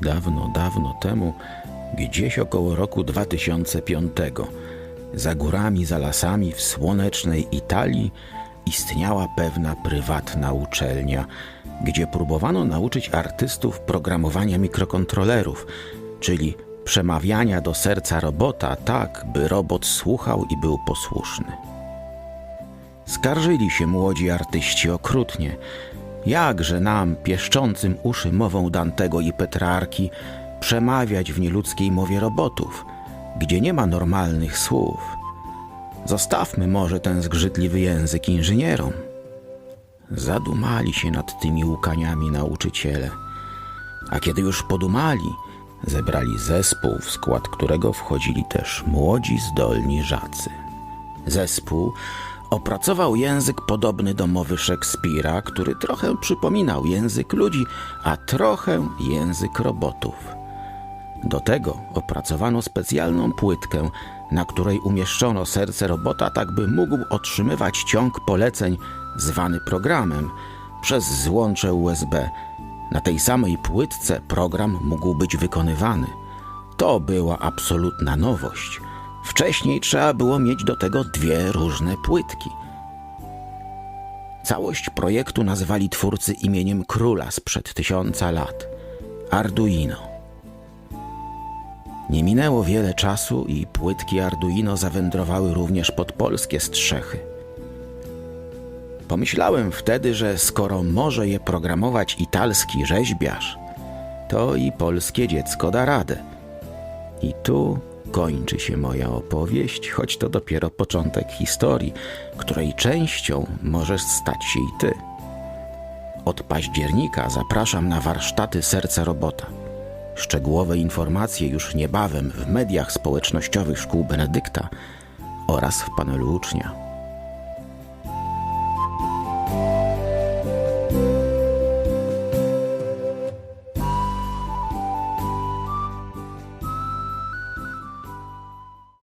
dawno, dawno temu, gdzieś około roku 2005, za górami, za lasami w słonecznej Italii istniała pewna prywatna uczelnia, gdzie próbowano nauczyć artystów programowania mikrokontrolerów, czyli przemawiania do serca robota tak, by robot słuchał i był posłuszny. Skarżyli się młodzi artyści okrutnie. Jakże nam, pieszczącym uszy mową Dantego i Petrarki, przemawiać w nieludzkiej mowie robotów, gdzie nie ma normalnych słów? Zostawmy może ten zgrzytliwy język inżynierom. Zadumali się nad tymi łukaniami nauczyciele. A kiedy już podumali, zebrali zespół, w skład którego wchodzili też młodzi, zdolni żacy. Zespół opracował język podobny do mowy Szekspira, który trochę przypominał język ludzi, a trochę język robotów. Do tego opracowano specjalną płytkę, na której umieszczono serce robota, tak by mógł otrzymywać ciąg poleceń zwany programem przez złącze USB. Na tej samej płytce program mógł być wykonywany. To była absolutna nowość. Wcześniej trzeba było mieć do tego dwie różne płytki. Całość projektu nazwali twórcy imieniem króla sprzed tysiąca lat Arduino. Nie minęło wiele czasu i płytki Arduino zawędrowały również pod polskie strzechy. Pomyślałem wtedy, że skoro może je programować italski rzeźbiarz, to i polskie dziecko da radę. I tu kończy się moja opowieść, choć to dopiero początek historii, której częścią możesz stać się i ty. Od października zapraszam na warsztaty Serca Robota. Szczegółowe informacje już niebawem w mediach społecznościowych szkół Benedykta oraz w panelu ucznia.